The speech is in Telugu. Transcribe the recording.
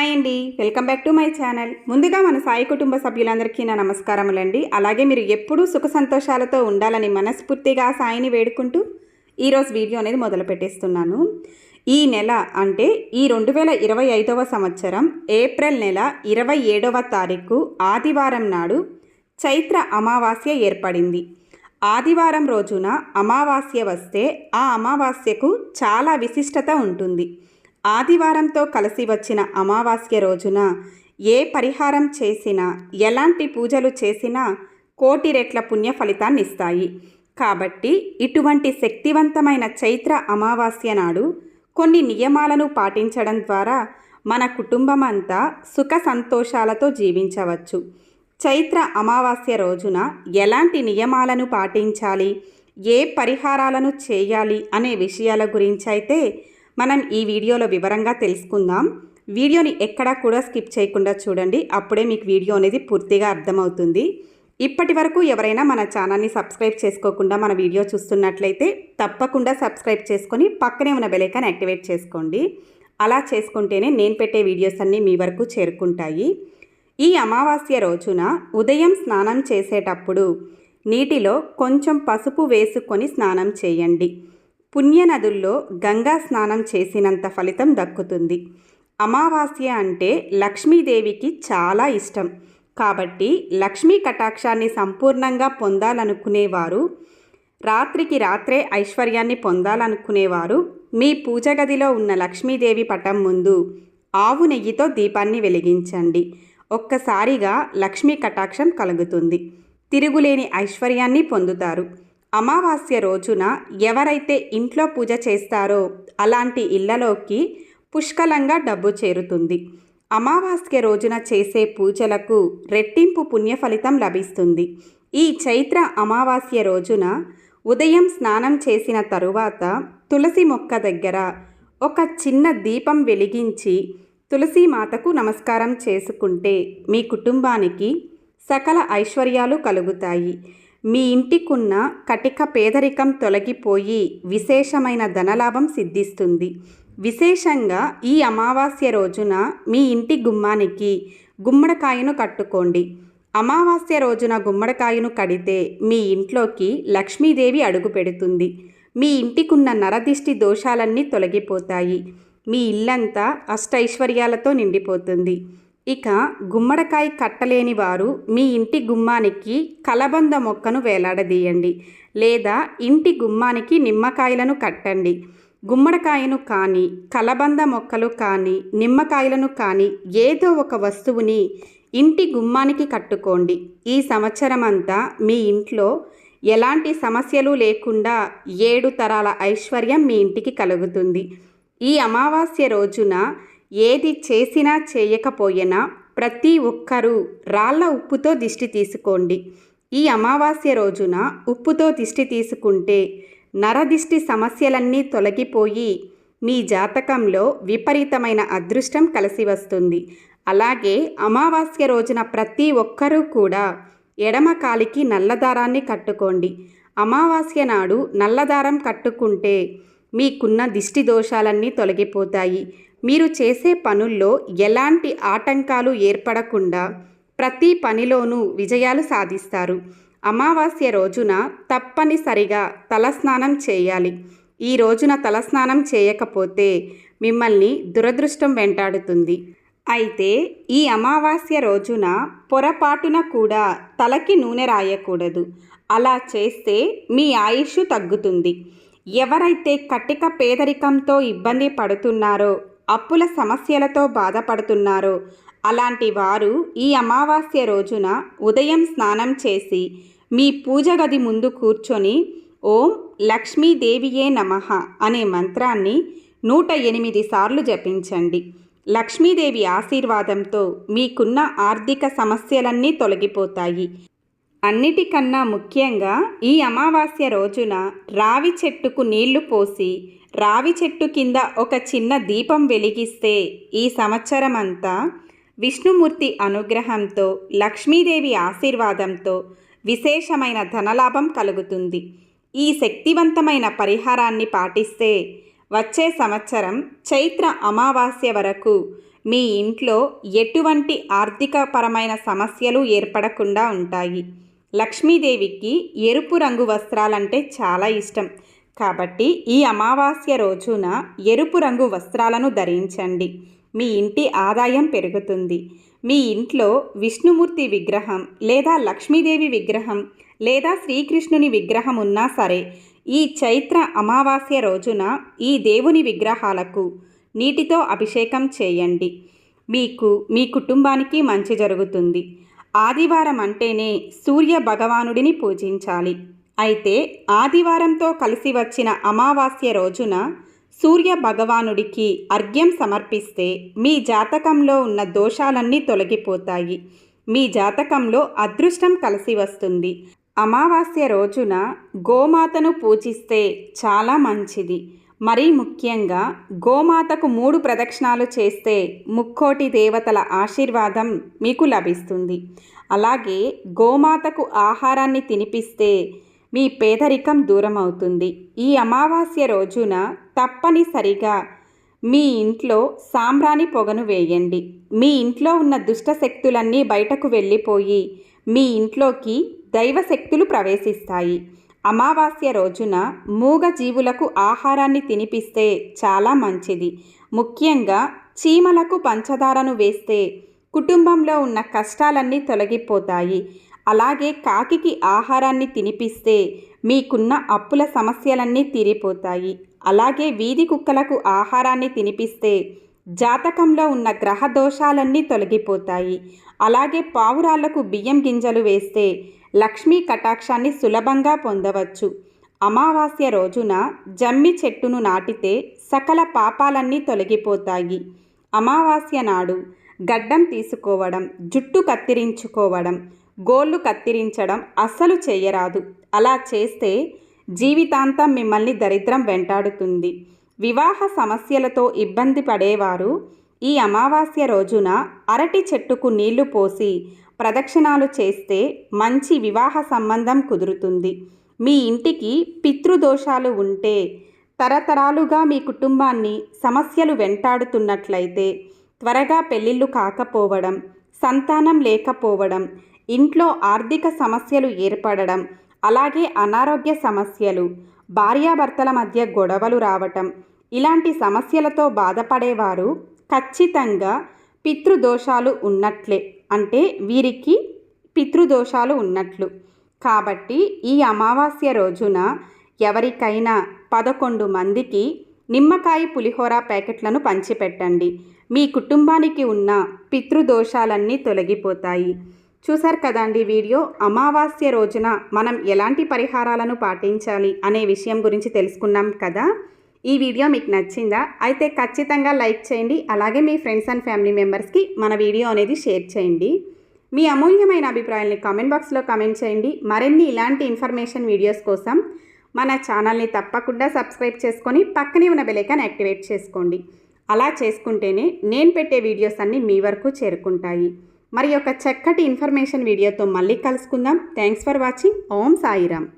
హాయ్ అండి. Welcome back to my channel. ముందుగా మన సాయి కుటుంబ సభ్యులందరికీ నా నమస్కారములండి. అలాగే మీరు ఎప్పుడూ సుఖ సంతోషాలతో ఉండాలని మనస్ఫూర్తిగా సాయిని వేడుకుంటూ ఈరోజు వీడియో అనేది మొదలు పెట్టేస్తున్నాను. ఈ నెల అంటే ఈ రెండు వేల ఇరవై ఐదవ సంవత్సరం ఏప్రిల్ నెల ఇరవై ఏడవ తారీఖు ఆదివారం నాడు చైత్ర అమావాస్య ఏర్పడింది. ఆదివారం రోజున అమావాస్య వస్తే ఆ అమావాస్యకు చాలా విశిష్టత ఉంటుంది. ఆదివారంతో కలిసి వచ్చిన అమావాస్య రోజున ఏ పరిహారం చేసినా ఎలాంటి పూజలు చేసినా కోటి రెట్ల పుణ్య ఫలితాన్ని ఇస్తాయి కాబట్టి ఇటువంటి శక్తివంతమైన చైత్ర అమావాస్య నాడు కొన్ని నియమాలను పాటించడం ద్వారా మన కుటుంబం అంతా సుఖ సంతోషాలతో జీవించవచ్చు. చైత్ర అమావాస్య రోజున ఎలాంటి నియమాలను పాటించాలి? ఏ పరిహారాలను చేయాలి? అనే విషయాల గురించి అయితే మనం ఈ వీడియోలో వివరంగా తెలుసుకుందాం. వీడియోని ఎక్కడా కూడా స్కిప్ చేయకుండా చూడండి. అప్పుడే మీకు వీడియో అనేది పూర్తిగా అర్థమవుతుంది. ఇప్పటి వరకు ఎవరైనా మన ఛానల్ని సబ్స్క్రైబ్ చేసుకోకుండా మన వీడియో చూస్తున్నట్లయితే తప్పకుండా సబ్స్క్రైబ్ చేసుకొని పక్కనే ఉన్న బెలైకాన్ యాక్టివేట్ చేసుకోండి. అలా చేసుకుంటేనే నేను పెట్టే వీడియోస్ అన్నీ మీ వరకు చేరుకుంటాయి. ఈ అమావాస్య రోజున ఉదయం స్నానం చేసేటప్పుడు నీటిలో కొంచెం పసుపు వేసుకొని స్నానం చేయండి. పుణ్యనదుల్లో గంగా స్నానం చేసినంత ఫలితం దక్కుతుంది. అమావాస్య అంటే లక్ష్మీదేవికి చాలా ఇష్టం. కాబట్టి లక్ష్మీ కటాక్షాన్ని సంపూర్ణంగా పొందాలనుకునేవారు రాత్రికి రాత్రే ఐశ్వర్యాన్ని పొందాలనుకునేవారు మీ పూజ గదిలో ఉన్న లక్ష్మీదేవి పటం ముందు ఆవు నెయ్యితో దీపాన్ని వెలిగించండి. ఒక్కసారిగా లక్ష్మీ కటాక్షం కలుగుతుంది. తిరుగులేని ఐశ్వర్యాన్ని పొందుతారు. అమావాస్య రోజున ఎవరైతే ఇంట్లో పూజ చేస్తారో అలాంటి ఇళ్ళలోకి పుష్కలంగా డబ్బు చేరుతుంది. అమావాస్య రోజున చేసే పూజలకు రెట్టింపు పుణ్యఫలితం లభిస్తుంది. ఈ చైత్ర అమావాస్య రోజున ఉదయం స్నానం చేసిన తరువాత తులసి మొక్క దగ్గర ఒక చిన్న దీపం వెలిగించి తులసి మాతకు నమస్కారం చేసుకుంటే మీ కుటుంబానికి సకల ఐశ్వర్యాలు కలుగుతాయి. మీ ఇంటికున్న కటిక పేదరికం తొలగిపోయి విశేషమైన ధనలాభం సిద్ధిస్తుంది. విశేషంగా ఈ అమావాస్య రోజున మీ ఇంటి గుమ్మానికి గుమ్మడికాయను కట్టుకోండి. అమావాస్య రోజున గుమ్మడికాయను కడితే మీ ఇంట్లోకి లక్ష్మీదేవి అడుగు పెడుతుంది. మీ ఇంటికున్న నరదిష్టి దోషాలన్నీ తొలగిపోతాయి. మీ ఇల్లంతా అష్టైశ్వర్యాలతో నిండిపోతుంది. ఇక గుమ్మడికాయ కట్టలేని వారు మీ ఇంటి గుమ్మానికి కలబంద మొక్కను వేలాడదీయండి లేదా ఇంటి గుమ్మానికి నిమ్మకాయలను కట్టండి. గుమ్మడికాయను కానీ కలబంద మొక్కలు కానీ నిమ్మకాయలను కానీ ఏదో ఒక వస్తువుని ఇంటి గుమ్మానికి కట్టుకోండి. ఈ సంవత్సరం అంతా మీ ఇంట్లో ఎలాంటి సమస్యలు లేకుండా ఏడు తరాల ఐశ్వర్యం మీ ఇంటికి కలుగుతుంది. ఈ అమావాస్య రోజున ఏది చేసినా చేయకపోయినా? ప్రతి ఒక్కరూ రాళ్ళ ఉప్పుతో దిష్టి తీసుకోండి. ఈ అమావాస్య రోజున ఉప్పుతో దిష్టి తీసుకుంటే నరదిష్టి సమస్యలన్నీ తొలగిపోయి మీ జాతకంలో విపరీతమైన అదృష్టం కలిసి వస్తుంది. అలాగే అమావాస్య రోజున ప్రతి ఒక్కరూ కూడా ఎడమ కాలికి నల్లదారాన్ని కట్టుకోండి. అమావాస్య నాడు నల్లదారం కట్టుకుంటే మీకున్న దిష్టి దోషాలన్నీ తొలగిపోతాయి. మీరు చేసే పనుల్లో ఎలాంటి ఆటంకాలు ఏర్పడకుండా ప్రతి పనిలోనూ విజయాలు సాధిస్తారు. అమావాస్య రోజున తప్పనిసరిగా తలస్నానం చేయాలి. ఈ రోజున తలస్నానం చేయకపోతే మిమ్మల్ని దురదృష్టం వెంటాడుతుంది. అయితే ఈ అమావాస్య రోజున పొరపాటున కూడా తలకి నూనె రాయకూడదు. అలా చేస్తే మీ ఆయుష్ తగ్గుతుంది. ఎవరైతే కట్టిక పేదరికంతో ఇబ్బంది పడుతున్నారో అప్పుల సమస్యలతో బాధపడుతున్నారో. అలాంటి వారు ఈ అమావాస్య రోజున ఉదయం స్నానం చేసి మీ పూజ గది ముందు కూర్చొని ఓం లక్ష్మీదేవియే నమః అనే మంత్రాన్ని నూట ఎనిమిది సార్లు జపించండి. లక్ష్మీదేవి ఆశీర్వాదంతో మీకున్న ఆర్థిక సమస్యలన్నీ తొలగిపోతాయి. అన్నిటికన్నా ముఖ్యంగా ఈ అమావాస్య రోజున రావి చెట్టుకు నీళ్ళు పోసి రావి చెట్టు కింద ఒక చిన్న దీపం వెలిగిస్తే ఈ సంవత్సరం అంతా విష్ణుమూర్తి అనుగ్రహంతో లక్ష్మీదేవి ఆశీర్వాదంతో విశేషమైన ధనలాభం కలుగుతుంది. ఈ శక్తివంతమైన పరిహారాన్ని పాటిస్తే వచ్చే సంవత్సరం చైత్ర అమావాస్య వరకు మీ ఇంట్లో ఎటువంటి ఆర్థికపరమైన సమస్యలు ఏర్పడకుండా ఉంటాయి. లక్ష్మీదేవికి ఎరుపు రంగు వస్త్రాలంటే చాలా ఇష్టం. కాబట్టి ఈ అమావాస్య రోజున ఎరుపు రంగు వస్త్రాలను ధరించండి. మీ ఇంటి ఆదాయం పెరుగుతుంది. మీ ఇంట్లో విష్ణుమూర్తి విగ్రహం లేదా లక్ష్మీదేవి విగ్రహం లేదా శ్రీకృష్ణుని విగ్రహం ఉన్నా సరే ఈ చైత్ర అమావాస్య రోజున ఈ దేవుని విగ్రహాలకు నీటితో అభిషేకం చేయండి. మీకు మీ కుటుంబానికి మంచి జరుగుతుంది. ఆదివారం అంటేనే సూర్య భగవానుడిని పూజించాలి. అయితే ఆదివారంతో కలిసి వచ్చిన అమావాస్య రోజున సూర్య భగవానుడికి అర్ఘ్యం సమర్పిస్తే మీ జాతకంలో ఉన్న దోషాలన్నీ తొలగిపోతాయి. మీ జాతకంలో అదృష్టం కలిసి వస్తుంది. అమావాస్య రోజున గోమాతను పూజిస్తే చాలా మంచిది. మరీ ముఖ్యంగా గోమాతకు మూడు ప్రదక్షిణాలు చేస్తే ముక్కోటి దేవతల ఆశీర్వాదం మీకు లభిస్తుంది. అలాగే గోమాతకు ఆహారాన్ని తినిపిస్తే మీ పేదరికం దూరం అవుతుంది ఈ అమావాస్య రోజున తప్పనిసరిగా మీ ఇంట్లో సాంబ్రాణి పొగను వేయండి. మీ ఇంట్లో ఉన్న దుష్ట శక్తులన్నీ బయటకు వెళ్ళిపోయి మీ ఇంట్లోకి దైవశక్తులు ప్రవేశిస్తాయి. అమావాస్య రోజున మూగ జీవులకు ఆహారాన్ని తినిపిస్తే చాలా మంచిది. ముఖ్యంగా చీమలకు పంచదారను వేస్తే కుటుంబంలో ఉన్న కష్టాలన్నీ తొలగిపోతాయి. అలాగే కాకికి ఆహారాన్ని తినిపిస్తే మీకున్న అప్పుల సమస్యలన్నీ తీరిపోతాయి. అలాగే వీధి కుక్కలకు ఆహారాన్ని తినిపిస్తే జాతకంలో ఉన్న గ్రహ దోషాలన్నీ తొలగిపోతాయి. అలాగే పావురాళ్ళకు బియ్యం గింజలు వేస్తే లక్ష్మీ కటాక్షాన్ని సులభంగా పొందవచ్చు. అమావాస్య రోజున జమ్మి చెట్టును నాటితే సకల పాపాలన్నీ తొలగిపోతాయి. అమావాస్య నాడు గడ్డం తీసుకోవడం జుట్టు కత్తిరించుకోవడం గోళ్ళు కత్తిరించడం అస్సలు చేయరాదు. అలా చేస్తే జీవితాంతం మిమ్మల్ని దరిద్రం వెంటాడుతుంది. వివాహ సమస్యలతో ఇబ్బంది పడేవారు ఈ అమావాస్య రోజున అరటి చెట్టుకు నీళ్ళు పోసి ప్రదక్షిణాలు చేస్తే మంచి వివాహ సంబంధం కుదురుతుంది. మీ ఇంటికి పితృదోషాలు ఉంటే తరతరాలుగా మీ కుటుంబాన్ని సమస్యలు వెంటాడుతున్నట్లయితే త్వరగా పెళ్ళిళ్ళు కాకపోవడం సంతానం లేకపోవడం ఇంట్లో ఆర్థిక సమస్యలు ఏర్పడడం అలాగే అనారోగ్య సమస్యలు భార్యాభర్తల మధ్య గొడవలు రావటం ఇలాంటి సమస్యలతో బాధపడేవారు ఖచ్చితంగా పితృదోషాలు ఉన్నట్లే. అంటే వీరికి పితృదోషాలు ఉన్నట్లు. కాబట్టి ఈ అమావాస్య రోజున ఎవరికైనా పదకొండు మందికి నిమ్మకాయ పులిహోర ప్యాకెట్లను పంచిపెట్టండి. మీ కుటుంబానికి ఉన్న పితృదోషాలన్నీ తొలగిపోతాయి. చూసారు కదండి వీడియో? అమావాస్య రోజున మనం ఎలాంటి పరిహారాలను పాటించాలి అనే విషయం గురించి తెలుసుకున్నాం కదా? ఈ వీడియో మీకు నచ్చిందా? అయితే ఖచ్చితంగా లైక్ చేయండి. అలాగే మీ ఫ్రెండ్స్ అండ్ ఫ్యామిలీ మెంబర్స్కి మన వీడియో అనేది షేర్ చేయండి. మీ అమూల్యమైన అభిప్రాయాల్ని కామెంట్ బాక్స్లో కామెంట్ చేయండి. మరిన్ని ఇలాంటి ఇన్ఫర్మేషన్ వీడియోస్ కోసం మన ఛానల్ని తప్పకుండా సబ్స్క్రైబ్ చేసుకొని పక్కనే ఉన్న బెలైకాన్ యాక్టివేట్ చేసుకోండి. అలా చేసుకుంటేనే నేను పెట్టే వీడియోస్ అన్నీ మీ వరకు చేరుకుంటాయి. మరి ఒక చక్కటి ఇన్ఫర్మేషన్ వీడియోతో మళ్ళీ కలుసుకుందాం. Thanks for watching. Om Sairam.